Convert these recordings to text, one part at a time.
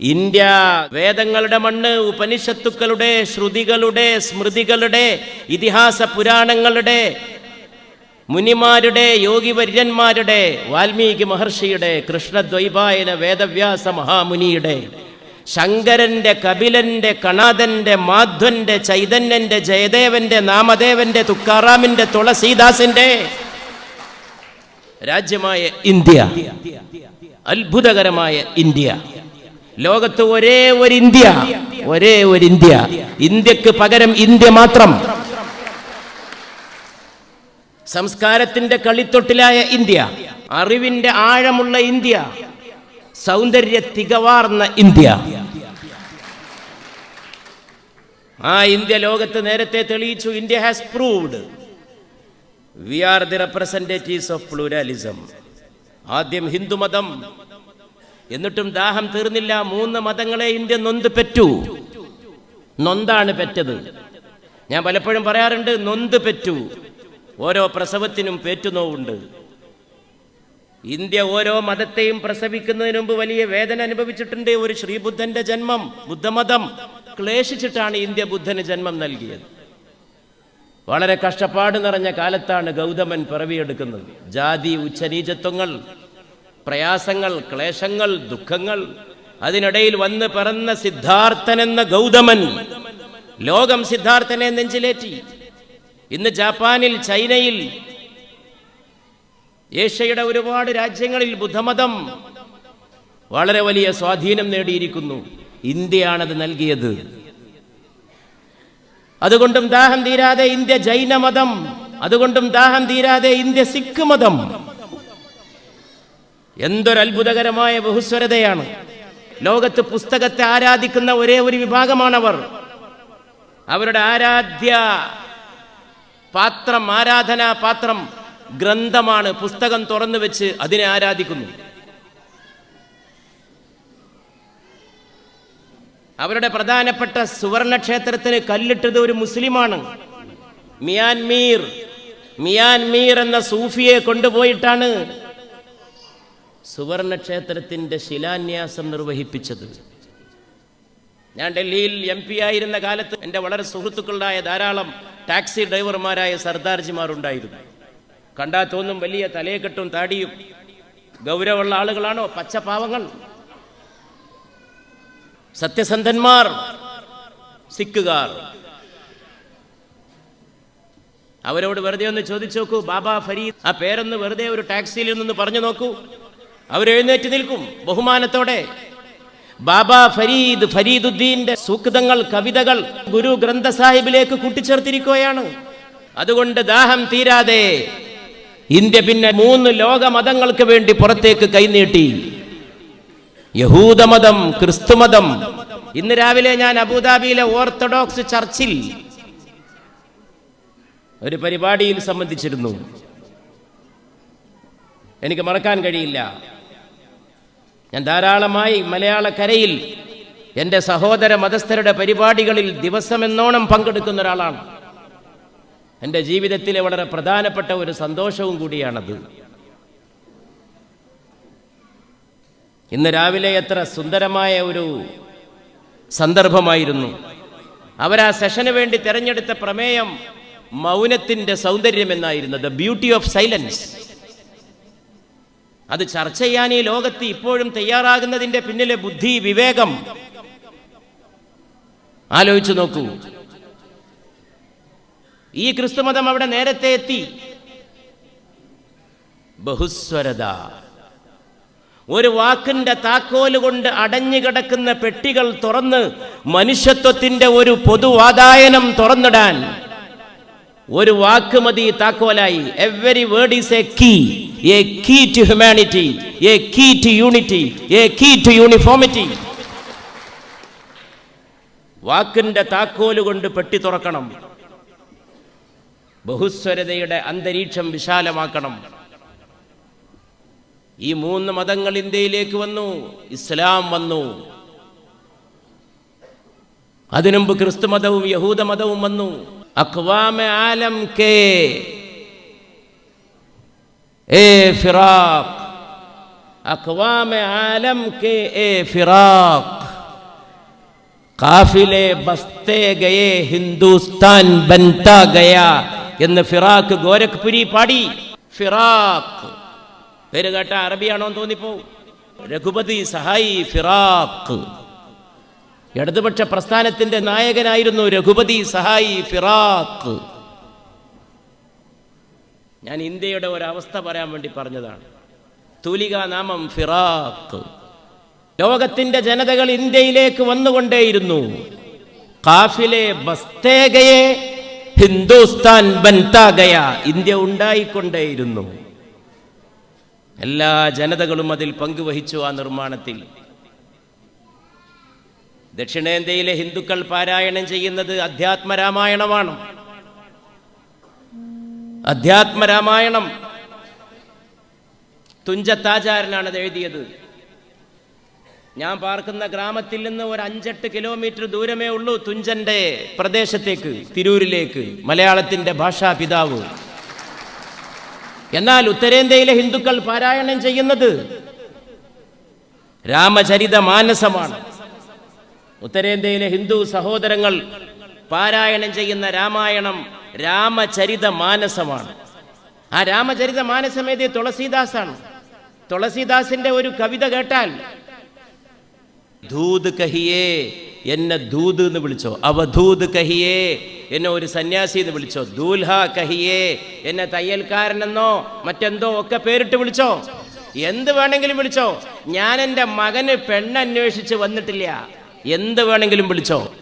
India വേദങ്ങളുടെ മണ്ണ് ഉപനിഷത്തുക്കളുടെ ശ്രുതികളുടെ സ്മൃതികളുടെ ഇതിഹാസ പുരാണങ്ങളുടെ മുനിമാരുടെ യോഗിവര്യന്മാരുടെ വാൽമീകി മഹർഷിയുടെ കൃഷ്ണദ്വൈപായന വേദവ്യാസ മഹാമുനിയുടെ ശങ്കരന്റെ കപിലന്റെ കണാദന്റെ മാധ്വന്റെ ചൈതന്യന്റെ ജയദേവന്റെ നാമദേവന്റെ തുക്കാറാമിന്റെ തുളസീദാസിന്റെ രാജ്യമായ ഇന്ത്യ അത്ഭുതകരമായ ഇന്ത്യ. ലോകത്ത് ഒരേ ഒരു ഇന്ത്യ ഒരേ ഒരു ഇന്ത്യ. ഇന്ത്യയ്ക്ക് പകരം ഇന്ത്യ മാത്രം. സംസ്കാരത്തിന്റെ കളിത്തൊട്ടിലായ ഇന്ത്യ അറിവിന്റെ ആഴമുള്ള ഇന്ത്യ സൗന്ദര്യ തികവാർന്ന ഇന്ത്യ. ആ ഇന്ത്യ ലോകത്ത് നേരത്തെ തെളിയിച്ചു India has proved we are the representatives of pluralism ആദ്യം ഹിന്ദുമതം എന്നിട്ടും ദാഹം തീർന്നില്ല. മൂന്ന് മതങ്ങളെ ഇന്ത്യ നൊന്ത് പെറ്റു. നൊന്താണ് പെറ്റത്. ഞാൻ പലപ്പോഴും പറയാറുണ്ട് നൊന്ത് പെറ്റു. ഓരോ പ്രസവത്തിനും പേറ്റുനോവുണ്ട്. ഇന്ത്യ ഓരോ മതത്തെയും പ്രസവിക്കുന്നതിന് മുമ്പ് വലിയ വേദന അനുഭവിച്ചിട്ടുണ്ട്. ഒരു ശ്രീബുദ്ധന്റെ ജന്മം ബുദ്ധമതം ക്ലേശിച്ചിട്ടാണ് ഇന്ത്യ ബുദ്ധന് ജന്മം നൽകിയത്. വളരെ കഷ്ടപ്പാട് നിറഞ്ഞ കാലത്താണ് ഗൗതമൻ പിറവിയെടുക്കുന്നത്. ജാതി ഉച്ചനീചത്വങ്ങൾ പ്രയാസങ്ങൾ ക്ലേശങ്ങൾ ദുഃഖങ്ങൾ അതിനിടയിൽ വന്ന് പിറന്ന സിദ്ധാർത്ഥൻ എന്ന ഗൗതമൻ ലോകം സിദ്ധാർത്ഥനെ നെഞ്ചിലേറ്റി. ഇന്ന് ജാപ്പാനിൽ ചൈനയിൽ ഏഷ്യയുടെ ഒരുപാട് രാജ്യങ്ങളിൽ ബുദ്ധമതം വളരെ വലിയ സ്വാധീനം നേടിയിരിക്കുന്നു. ഇന്ത്യയാണത് നൽകിയത്. അതുകൊണ്ടും ദാഹം തീരാതെ ഇന്ത്യ ജൈനമതം അതുകൊണ്ടും ദാഹം തീരാതെ ഇന്ത്യ സിഖ് മതം. എന്തൊരു അത്ഭുതകരമായ ബഹുസ്വരതയാണ്. ലോകത്ത് പുസ്തകത്തെ ആരാധിക്കുന്ന ഒരേ ഒരു വിഭാഗമാണവർ. അവരുടെ ആരാധ്യ പാത്രം ആരാധനാ പാത്രം ഗ്രന്ഥമാണ് പുസ്തകം തുറന്നു വെച്ച് അതിനെ ആരാധിക്കുന്നു. അവരുടെ പ്രധാനപ്പെട്ട സുവർണ ക്ഷേത്രത്തിന് കല്ലിട്ടത് ഒരു മുസ്ലിമാണ്. മിയാൻമീർ. മിയാൻമീർ എന്ന സൂഫിയെ കൊണ്ടുപോയിട്ടാണ് സുവർണ ക്ഷേത്രത്തിന്റെ ശിലാന്യാസം നിർവഹിപ്പിച്ചത്. ഞാൻ ഡൽഹിയിൽ എം പി ആയിരുന്ന കാലത്ത് എന്റെ വളരെ സുഹൃത്തുക്കളായ ധാരാളം ടാക്സി ഡ്രൈവർമാരായ സർദാർജിമാരുണ്ടായിരുന്നു. കണ്ടാൽ തോന്നും വലിയ തലയെക്കെട്ടും താടിയും ഗൗരവമുള്ള ആളുകളാണോ? പച്ചപാവങ്ങൾ സത്യസന്ധന്മാർ സിക്കുകാർ അവരോട് വെറുതെ ഒന്ന് ചോദിച്ചു നോക്കൂ ബാബ ഫരീദ് ആ പേരൊന്ന് വെറുതെ ഒരു ടാക്സിയിൽ നിന്ന് പറഞ്ഞു നോക്കൂ. അവരെഴുന്നേറ്റ് നിൽക്കും ബഹുമാനത്തോടെ. ബാബ ഫരീദ് ഫരീദുദ്ദീന്റെ സൂക്തങ്ങൾ കവിതകൾ ഗുരു ഗ്രന്ഥ സാഹിബിലേക്ക് കൂട്ടിച്ചേർത്തിരിക്കുകയാണ്. അതുകൊണ്ട് ദാഹം തീരാതെ ഇന്ത്യ പിന്നെ മൂന്ന് ലോക മതങ്ങൾക്ക് വേണ്ടി പുറത്തേക്ക് കൈനീട്ടി. യഹൂദമതം ക്രിസ്തുമതം. ഇന്ന് രാവിലെ ഞാൻ അബുദാബിയിലെ ഓർത്തഡോക്സ് ചർച്ചിൽ ഒരു പരിപാടിയിൽ സംബന്ധിച്ചിരുന്നു. എനിക്ക് മറക്കാൻ കഴിയില്ല. ഞാൻ ധാരാളമായി മലയാളക്കരയിൽ എന്റെ സഹോദര മതസ്ഥരുടെ പരിപാടികളിൽ ദിവസമെന്നോണം പങ്കെടുക്കുന്ന ഒരാളാണ്. എന്റെ ജീവിതത്തിലെ വളരെ പ്രധാനപ്പെട്ട ഒരു സന്തോഷവും കൂടിയാണത്. ഇന്ന് രാവിലെ എത്ര സുന്ദരമായ ഒരു സന്ദർഭമായിരുന്നു. അവരാ സെഷന് വേണ്ടി തിരഞ്ഞെടുത്ത പ്രമേയം മൗനത്തിന്റെ സൗന്ദര്യം എന്നായിരുന്നു ദ ബ്യൂട്ടി ഓഫ് സൈലൻസ്. അത് ചർച്ച ചെയ്യാൻ ഈ ലോകത്ത് ഇപ്പോഴും തയ്യാറാകുന്നതിന്റെ പിന്നിലെ ബുദ്ധി വിവേകം. ആലോചിച്ചു നോക്കൂ. ഈ ക്രിസ്തുമതം അവിടെ നേരത്തെ എത്തി. ബഹുസ്വരത. ഒരു വാക്കിന്റെ താക്കോൽ കൊണ്ട് അടഞ്ഞു കിടക്കുന്ന പെട്ടികൾ തുറന്ന് മനുഷ്യത്വത്തിന്റെ ഒരു പൊതുവാതായനം തുറന്നിടാൻ ഒരു വാക്ക് മതി താക്കോലായി. Every word is a key a key to humanity a key to unity a key to uniformity വാക്കിന്റെ താക്കോൽ കൊണ്ട് പെട്ടി തുറക്കണം. ബഹുസ്വരതയുടെ അന്തരീക്ഷം വിശാലമാക്കണം. ഈ മൂന്ന് മതങ്ങൾ ഇന്ത്യയിലേക്ക് വന്നു ഇസ്ലാം വന്നു. അതിനുമുമ്പ് ക്രിസ്തു മതവും യഹൂദ മതവും വന്നു. അക്വാമ ആലം കെ? ഏ ഫിറാഖ്. അക്വാമ ആലം കെ ഏ ഫിറാഖ്. കാഫിലെ ബസ്തേ ഗയേ ഹിന്ദുസ്ഥാൻ ബൻതാ ഗയാ എന്ന് ഫിറാഖ് ഗോരഖ്പുരി പാടി. ഫിറാഖ്. പേര് കേട്ട അറബിയാണോ എന്ന് തോന്നിപ്പോ രഘുപതി സഹായി ഫിറാഖ്. ഇടതുപക്ഷ പ്രസ്ഥാനത്തിന്റെ നായകനായിരുന്നു രഘുപതി സഹായി ഫിറാഖ് ഞാൻ ഇന്ത്യയുടെ ഒരവസ്ഥ പറയാൻ വേണ്ടി പറഞ്ഞതാണ്. തൂലിക നാമം ഫിറാഖ് ലോകത്തിന്റെ ജനതകൾ ഇന്ത്യയിലേക്ക് വന്നുകൊണ്ടേയിരുന്നു. കാഫിലെ ബസ്തേഗയെ ഹിന്ദുസ്ഥാൻ ബൻതാഗയ ഇന്ത്യ ഉണ്ടായിക്കൊണ്ടേയിരുന്നു. എല്ലാ ജനതകളും അതിൽ പങ്കുവഹിച്ചു ആ നിർമ്മാണത്തിൽ. ദക്ഷിണേന്ത്യയിലെ ഹിന്ദുക്കൾ പാരായണം ചെയ്യുന്നത് അധ്യാത്മരാമായണമാണ്. അധ്യാത്മരാമായണം തുഞ്ചത്താചാരനാണ് അത് എഴുതിയത്. ഞാൻ പാർക്കുന്ന ഗ്രാമത്തിൽ നിന്ന് ഒരു അഞ്ചെട്ട് കിലോമീറ്റർ ദൂരമേ ഉള്ളൂ തുഞ്ചന്റെ പ്രദേശത്തേക്ക് തിരൂരിലേക്ക് മലയാളത്തിന്റെ ഭാഷാ പിതാവ്. എന്നാൽ ഉത്തരേന്ത്യയിലെ ഹിന്ദുക്കൾ പാരായണം ചെയ്യുന്നത് രാമചരിത മാനസമാണ് ഉത്തരേന്ത്യയിലെ ഹിന്ദു സഹോദരങ്ങൾ പാരായണം ചെയ്യുന്ന രാമായണം രാമചരിത മാനസമാണ്. ആ രാമചരിത മാനസം തുളസീദാസാണ്. തുളസീദാസിന്റെ ഒരു കവിത കേട്ടാൽ ധൂത് കഹിയേ എന്നെ ധൂത് എന്ന് വിളിച്ചോ. അവധൂത് കഹിയേ എന്നെ ഒരു സന്യാസി എന്ന് വിളിച്ചോ. ദൂൽഹ കഹിയേ എന്നെ തയ്യൽക്കാരനെന്നോ മറ്റെന്തോ ഒക്കെ പേരിട്ട് വിളിച്ചോ. എന്ത് വേണമെങ്കിലും വിളിച്ചോ. ഞാൻ എന്റെ മകന് പെണ്ണന്വേഷിച്ച് വന്നിട്ടില്ല. എന്ത് വേണമെങ്കിലും വിളിച്ചോ.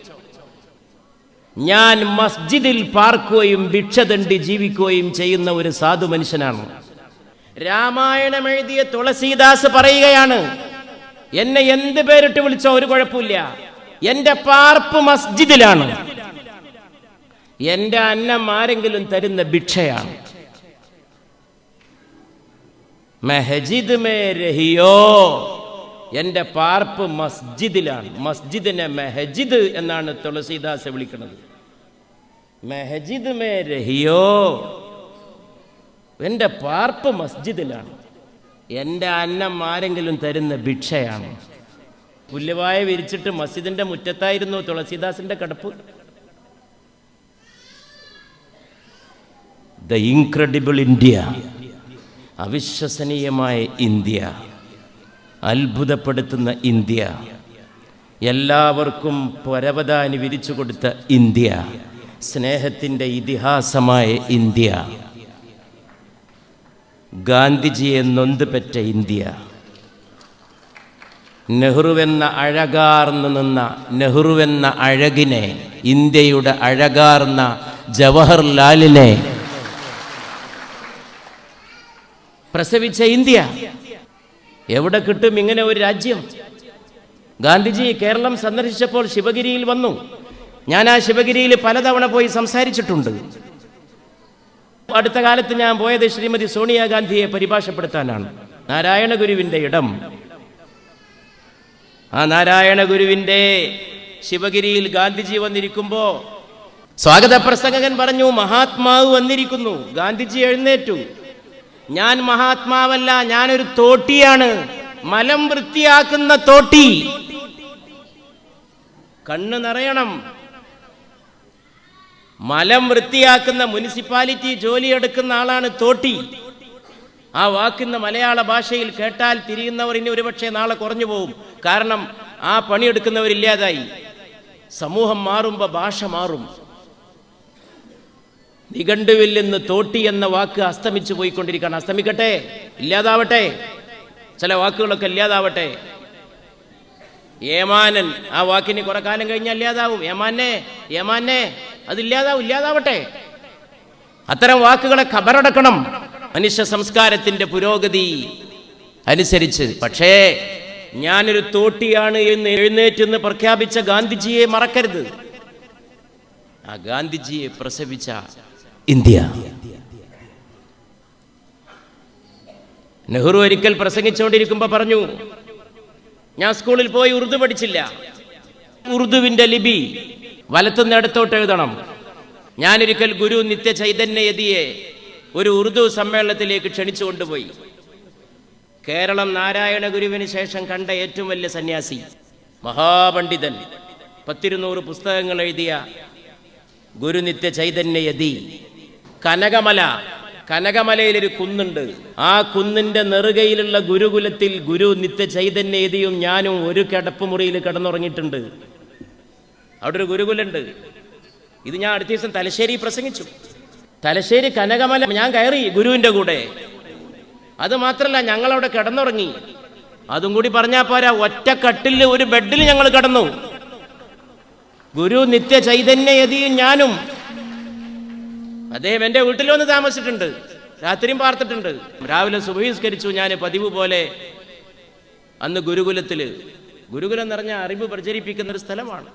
ഞാൻ മസ്ജിദിൽ പാർക്കുകയും ഭിക്ഷ തണ്ടി ജീവിക്കുകയും ചെയ്യുന്ന ഒരു സാധു മനുഷ്യനാണ്. രാമായണം എഴുതിയ തുളസീദാസ് പറയുകയാണ് എന്നെ എന്ത് പേരിട്ട് വിളിച്ചോ ഒരു കുഴപ്പമില്ല. എന്റെ പാർപ്പ് മസ്ജിദിലാണ്. എന്റെ അന്നം ആരെങ്കിലും തരുന്ന ഭിക്ഷയാണ്. മെഹജിദ് മേ രഹിയോ. എന്റെ പാർപ്പ് മസ്ജിദിലാണ്. മസ്ജിദിനെ മെഹജിദ് എന്നാണ് തുളസീദാസ് വിളിക്കുന്നത്. മെഹജിദ് മേ രഹിയോ? എന്റെ പാർപ്പ് മസ്ജിദിലാണ്. എന്റെ അന്നം ആരെങ്കിലും തരുന്ന ഭിക്ഷയാണ്. പുല്ലുവായ വിരിച്ചിട്ട് മസ്ജിദിന്റെ മുറ്റത്തായിരുന്നു തുളസീദാസിന്റെ കടപ്പ്. The incredible India. അവിശ്വസനീയമായ ഇന്ത്യ. അത്ഭുതപ്പെടുത്തുന്ന ഇന്ത്യ. എല്ലാവർക്കും പരവതാനി വിരിച്ചു കൊടുത്ത ഇന്ത്യ. സ്നേഹത്തിന്റെ ഇതിഹാസമായ ഇന്ത്യ. ഗാന്ധിജിയെ നൊന്ത് പെറ്റ ഇന്ത്യ. നെഹ്റുവെന്ന അഴകാർന്നു നിന്ന നെഹ്റുവെന്ന അഴകിനെ ഇന്ത്യയുടെ അഴകാർന്ന ജവഹർലാലിനെ പ്രസവിച്ച ഇന്ത്യ. എവിടെ കിട്ടും ഇങ്ങനെ ഒരു രാജ്യം? ഗാന്ധിജി കേരളം സന്ദർശിച്ചപ്പോൾ ശിവഗിരിയിൽ വന്നു. ഞാൻ ആ ശിവഗിരിയിൽ പലതവണ പോയി സംസാരിച്ചിട്ടുണ്ട്. അടുത്ത കാലത്ത് ഞാൻ പോയത് ശ്രീമതി സോണിയാഗാന്ധിയെ പരിഭാഷപ്പെടുത്താനാണ്. നാരായണ ഗുരുവിന്റെ ഇടം. ആ നാരായണ ഗുരുവിന്റെ ശിവഗിരിയിൽ ഗാന്ധിജി വന്നിരിക്കുമ്പോ സ്വാഗത പ്രസംഗകൻ പറഞ്ഞു മഹാത്മാവ് വന്നിരിക്കുന്നു. ഗാന്ധിജി എഴുന്നേറ്റു. ഞാൻ മഹാത്മാവല്ല ഞാനൊരു തോട്ടിയാണ്. മലം വൃത്തിയാക്കുന്ന തോട്ടി. കണ്ണ് നിറയണം. മലം വൃത്തിയാക്കുന്ന മുനിസിപ്പാലിറ്റി ജോലിയെടുക്കുന്ന ആളാണ് തോട്ടി. ആ വാക്കിന്ന് മലയാള ഭാഷയിൽ കേട്ടാൽ തിരിയുന്നവർ ഇനി ഒരുപക്ഷെ നാളെ കുറഞ്ഞു പോകും കാരണം ആ പണിയെടുക്കുന്നവരില്ലാതായി. സമൂഹം മാറുമ്പോൾ ഭാഷ മാറും. നിഘണ്ടുവിൽ നിന്ന് തോട്ടി എന്ന വാക്ക് അസ്തമിച്ചു പോയിക്കൊണ്ടിരിക്കുകയാണ്. അസ്തമിക്കട്ടെ? ഇല്ലാതാവട്ടെ? ചില വാക്കുകളൊക്കെ ഇല്ലാതാവട്ടെ? ഏമാനൻ ആ വാക്കിന് കുറെ കാലം കഴിഞ്ഞാൽ ഇല്ലാതാവും. ഏമാനെ ഏമാനെ അതില്ലാതാവും ഇല്ലാതാവട്ടെ? അത്തരം വാക്കുകളെ ഖബറടക്കണം മനുഷ്യ സംസ്കാരത്തിന്റെ പുരോഗതി അനുസരിച്ച്. പക്ഷേ ഞാനൊരു തോട്ടിയാണ് എന്ന് എഴുന്നേറ്റെന്ന് പ്രഖ്യാപിച്ച ഗാന്ധിജിയെ മറക്കരുത്. ആ ഗാന്ധിജിയെ പ്രസവിച്ച ഇന്ത്യ. നെഹ്റു ഒരിക്കൽ പ്രസംഗിച്ചുകൊണ്ടിരിക്കുമ്പോൾ പറഞ്ഞു ഞാൻ സ്കൂളിൽ പോയി ഉറുദു പഠിച്ചില്ല. ഉറുദുവിന്റെ ലിപി വലത്തുനിന്ന് ഇടത്തോട്ട് എഴുതണം. ഞാനൊരിക്കൽ ഗുരു നിത്യ ചൈതന്യയതിയെ ഒരു ഉറുദു സമ്മേളനത്തിലേക്ക് ക്ഷണിച്ചു കൊണ്ടുപോയി. കേരളം നാരായണ ഗുരുവിന് ശേഷം കണ്ട ഏറ്റവും വലിയ സന്യാസി മഹാപണ്ഡിതൻ പത്തിരുന്നൂറ് പുസ്തകങ്ങൾ എഴുതിയ ഗുരുനിത്യ ചൈതന്യയതി കനകമല. കനകമലയിലൊരു കുന്നുണ്ട്. ആ കുന്നിന്റെ നെറുകയിലുള്ള ഗുരുകുലത്തിൽ ഗുരു നിത്യ ചൈതന്യതിയും ഞാനും ഒരു കിടപ്പുമുറിയിൽ കിടന്നുറങ്ങിയിട്ടുണ്ട്. അവിടെ ഒരു ഗുരുകുലുണ്ട്. ഇത് ഞാൻ അടുത്ത ദിവസം തലശ്ശേരി പ്രസംഗിച്ചു. തലശ്ശേരി കനകമല ഞാൻ കയറി ഗുരുവിന്റെ കൂടെ. അത് മാത്രല്ല ഞങ്ങളവിടെ കിടന്നുറങ്ങി. അതും കൂടി പറഞ്ഞാൽ പോരാ ഒറ്റ കട്ടിൽ ഒരു ബെഡിൽ ഞങ്ങൾ കിടന്നു. ഗുരു നിത്യ ചൈതന്യതിയും ഞാനും അദ്ദേഹം എന്റെ വീട്ടിൽ വന്ന് താമസിച്ചിട്ടുണ്ട്. രാത്രിയും പാർത്തിട്ടുണ്ട്. രാവിലെ സുബഹിസ്കരിച്ചു. ഞാൻ പതിവ് പോലെ അന്ന് ഗുരുകുലത്തിൽ ഗുരുകുലം എന്ന് പറഞ്ഞാൽ അറിവ് പ്രചരിപ്പിക്കുന്ന ഒരു സ്ഥലമാണ്.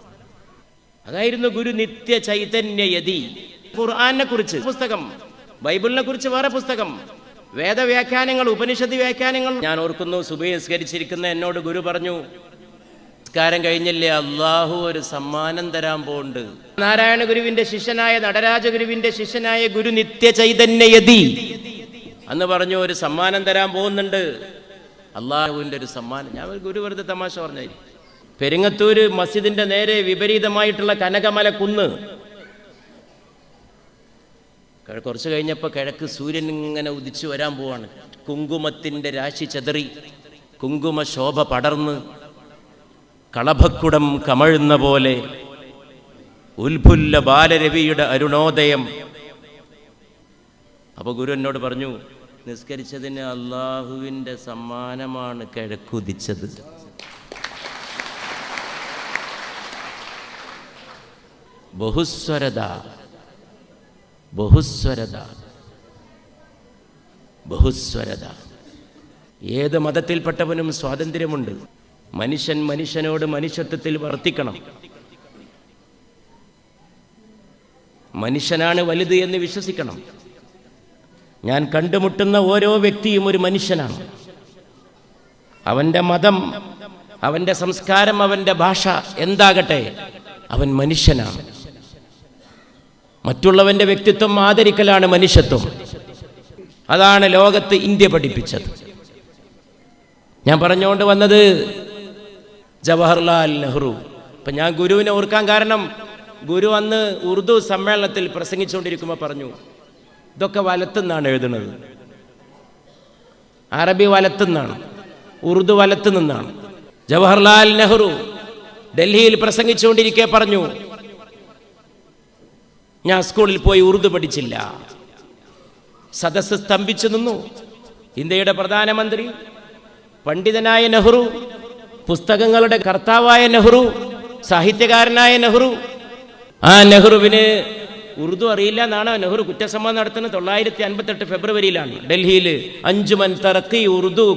അതായിരുന്നു ഗുരു നിത്യ ചൈതന്യതി ഖുർആാനെ കുറിച്ച് പുസ്തകം ബൈബിളിനെ കുറിച്ച് വേറെ പുസ്തകം വേദവ്യാഖ്യാനങ്ങൾ ഉപനിഷത്ത് വ്യാഖ്യാനങ്ങൾ ഞാൻ ഓർക്കുന്നു. സുബഹിസ്കരിച്ചിരിക്കുന്ന എന്നോട് ഗുരു പറഞ്ഞു നമസ്കാരം കഴിഞ്ഞില്ലേ? അള്ളാഹു ഒരു സമ്മാനം തരാൻ പോണ്ട്. നാരായണ ഗുരുവിന്റെ ശിഷ്യനായ നടരാജ ഗുരുവിന്റെ ശിഷ്യനായ ഗുരു നിത്യ ചൈതന്യയതി അന്ന് പറഞ്ഞു ഒരു സമ്മാനം തരാൻ പോകുന്നുണ്ട്. അള്ളാഹുവിന്റെ ഒരു സമ്മാനം. ഞാൻ ഒരു ഗുരു വെറുതെ തമാശ പറഞ്ഞായിരിക്കും പെരിങ്ങത്തൂര് മസ്ജിദിന്റെ നേരെ വിപരീതമായിട്ടുള്ള കനകമല കുന്ന്. കുറച്ച് കഴിഞ്ഞപ്പോൾ കിഴക്ക് സൂര്യൻ ഇങ്ങനെ ഉദിച്ചു വരാൻ പോവാണ്. കുങ്കുമത്തിന്റെ രാശി ചെതറി. കുങ്കുമ ശോഭ പടർന്ന്. കളഭക്കുടം കമഴുന്ന പോലെ ഉൽഫുല്ല ബാലരവിയുടെ അരുണോദയം. അപ്പോൾ ഗുരു എന്നോട് പറഞ്ഞു നിസ്കരിച്ചതിന് അള്ളാഹുവിന്റെ സമ്മാനമാണ് കിഴക്കുതിച്ചത് ബഹുസ്വരത ബഹുസ്വരത ബഹുസ്വരത. ഏത് മതത്തിൽപ്പെട്ടവനും സ്വാതന്ത്ര്യമുണ്ട്. മനുഷ്യൻ മനുഷ്യനോട് മനുഷ്യത്വത്തിൽ വർത്തിക്കണം. മനുഷ്യനാണ് വലുത് എന്ന് വിശ്വസിക്കണം. ഞാൻ കണ്ടുമുട്ടുന്ന ഓരോ വ്യക്തിയും ഒരു മനുഷ്യനാണ്. അവന്റെ മതം അവന്റെ സംസ്കാരം അവന്റെ ഭാഷ എന്താകട്ടെ അവൻ മനുഷ്യനാണ്. മറ്റുള്ളവന്റെ വ്യക്തിത്വം ആദരിക്കലാണ് മനുഷ്യത്വം. അതാണ് ലോകത്ത് ഇന്ത്യ പഠിപ്പിച്ചത്. ഞാൻ പറഞ്ഞുകൊണ്ട് വന്നത് ജവഹർലാൽ നെഹ്റു. അപ്പം ഞാൻ ഗുരുവിനെ ഓർക്കാൻ കാരണം ഗുരു അന്ന് ഉറുദു സമ്മേളനത്തിൽ പ്രസംഗിച്ചുകൊണ്ടിരിക്കുമ്പോൾ പറഞ്ഞു ഇതൊക്കെ വലത്തുനിന്നാണ് എഴുതുന്നത്. അറബി വലത്തുനിന്നാണ് ഉറുദു വലത്തു നിന്നാണ് ജവഹർലാൽ നെഹ്റു ഡൽഹിയിൽ പ്രസംഗിച്ചുകൊണ്ടിരിക്കെ പറഞ്ഞു ഞാൻ സ്കൂളിൽ പോയി ഉറുദു പഠിച്ചില്ല. സദസ്സ് സ്തംഭിച്ചു നിന്നു. ഇന്ത്യയുടെ പ്രധാനമന്ത്രി പണ്ഡിതനായ നെഹ്റു പുസ്തകങ്ങളുടെ കർത്താവായ നെഹ്റു സാഹിത്യകാരനായ നെഹ്റു. ആ നെഹ്റുവിന് ഉറുദു അറിയില്ല എന്നാണ് നെഹ്റു കുറ്റസമ്മതം നടത്തുന്നത്. തൊള്ളായിരത്തി അൻപത്തെട്ട് ഫെബ്രുവരിയിലാണ് ഡൽഹിയിൽ അഞ്ചുമൻ തറക്കി ഉറുദു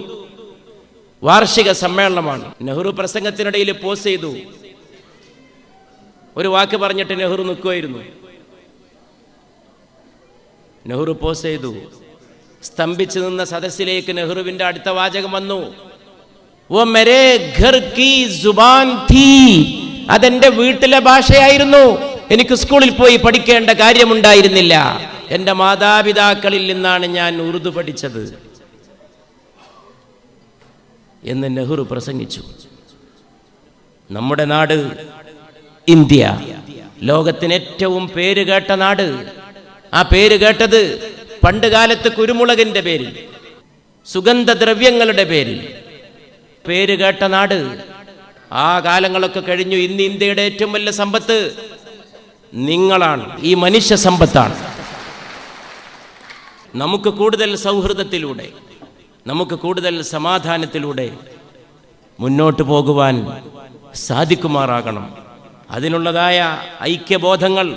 വാർഷിക സമ്മേളനമാണ്. നെഹ്റു പ്രസംഗത്തിനിടയിൽ പോസ് ചെയ്തു. ഒരു വാക്ക് പറഞ്ഞിട്ട് നെഹ്റു നിൽക്കുമായിരുന്നു നെഹ്റു പോസ് ചെയ്തു. സ്തംഭിച്ചു നിന്ന സദസ്സിലേക്ക് നെഹ്റുവിന്റെ അടുത്ത വാചകം വന്നു. ഓ മെരേ ഘർ കി ജുബാൻ തീ. അതെന്റെ വീട്ടിലെ ഭാഷയായിരുന്നു. എനിക്ക് സ്കൂളിൽ പോയി പഠിക്കേണ്ട കാര്യമുണ്ടായിരുന്നില്ല. എന്റെ മാതാപിതാക്കളിൽ നിന്നാണ് ഞാൻ ഉറുദു പഠിച്ചത്. എന്ന് നെഹ്റു പ്രസംഗിച്ചു. നമ്മുടെ നാട് ഇന്ത്യ. ലോകത്തിന് ഏറ്റവും പേര് കേട്ട നാട്. ആ പേര് കേട്ടത് പണ്ട് കാലത്ത് കുരുമുളകിന്റെ പേരിൽ സുഗന്ധദ്രവ്യങ്ങളുടെ പേരിൽ. പേര് കേട്ട നാട്. ആ കാലങ്ങളൊക്കെ കഴിഞ്ഞു. ഇന്ന് ഇന്ത്യയുടെ ഏറ്റവും വലിയ സമ്പത്ത് നിങ്ങളാണ്. ഈ മനുഷ്യ സമ്പത്താണ്. നമുക്ക് കൂടുതൽ സൗഹൃദത്തിലൂടെ നമുക്ക് കൂടുതൽ സമാധാനത്തിലൂടെ മുന്നോട്ട് പോകുവാൻ സാധിക്കുമാറാകണം. അതിനുള്ളതായ ഐക്യബോധങ്ങൾ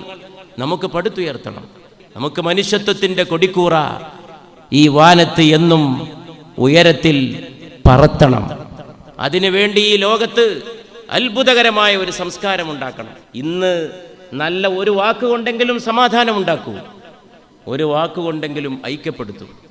നമുക്ക് പടുത്തുയർത്തണം. നമുക്ക് മനുഷ്യത്വത്തിന്റെ കൊടിക്കൂറ ഈ വാനത്ത് എന്നും ഉയരത്തിൽ പറത്തണം. അതിനുവേണ്ടി ഈ ലോകത്ത് അത്ഭുതകരമായ ഒരു സംസ്കാരം ഉണ്ടാക്കണം. ഇന്ന് നല്ല ഒരു വാക്കുകൊണ്ടെങ്കിലും സമാധാനം ഉണ്ടാക്കൂ. ഒരു വാക്കുകൊണ്ടെങ്കിലും ഐക്യപ്പെടുത്തൂ.